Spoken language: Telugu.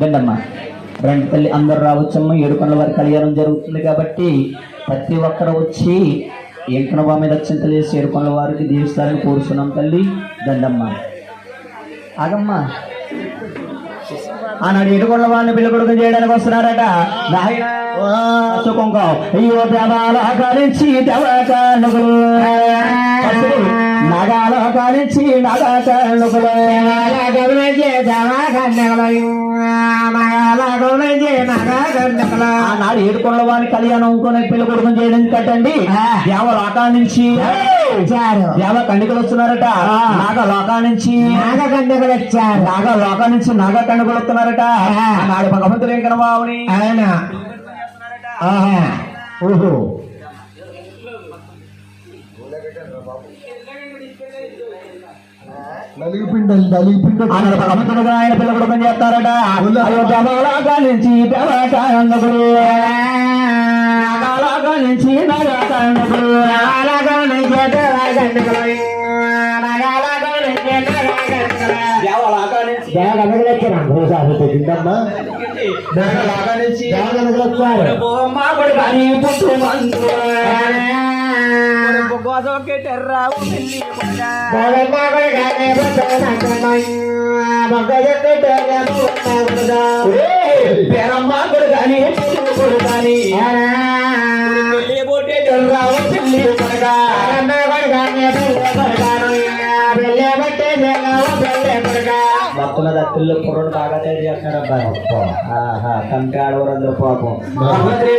దండమ్మ రండి తల్లి అందరు రావచ్చమ్మ ఏడుకొండల వారి కళ్యాణం జరుగుతుంది కాబట్టి ప్రతి ఒక్కరు వచ్చి ఎంకనబా మీద అత్యంతలు ఏడు పనుల వారికి దీవిస్తారని కోరుతున్నాం తల్లి దండమ్మ ఆగమ్మా. ఆనాడు ఏడుకొండల వారిని పిల్లకొడుకు చేయడానికి వస్తున్నారట. నాయనా కుంకం అయ్యో దేవాల కాలించి దేవకానుకులు నగాల ఆనాడు ఏడుకొండల వారి కళ్యాణం కొని పిల్ల కొడుకు చేయడానికి కట్టండి. దేవ లోకా నుంచి దేవ కండికలు వస్తున్నారట నాగ లోకా నుంచి నాగకండకులు వచ్చారు నాగ లోకా నుంచి నాగ కండుకలు వస్తున్నారట నాడు భగవంతుడు వెంకట బాబుని ఆయన ఓహో. భగవంతుడుగా ఆయన పిల్ల కొడుకు చేస్తారట అయోధ్య లోకా నుంచి దేవ కండుకులు నాగలోకా నుంచి నాగ కండుకులు దేవ లోకా నుంచి దేవగనకులు వచ్చారు భూసారి గోదొక్కెటర్రావు పెళ్ళి పేరమ్మ కొడుకాని పుట్టు కొడుకాని పెళ్ళి పొట్టేటర్రావు పెళ్ళి భక్తుల దత్తుల్లో కుర్రలు బాగా తయారు చేస్తున్నారు అబ్బాయి కంటే ఆడవారు అందరూ పాపం భగవంతుడు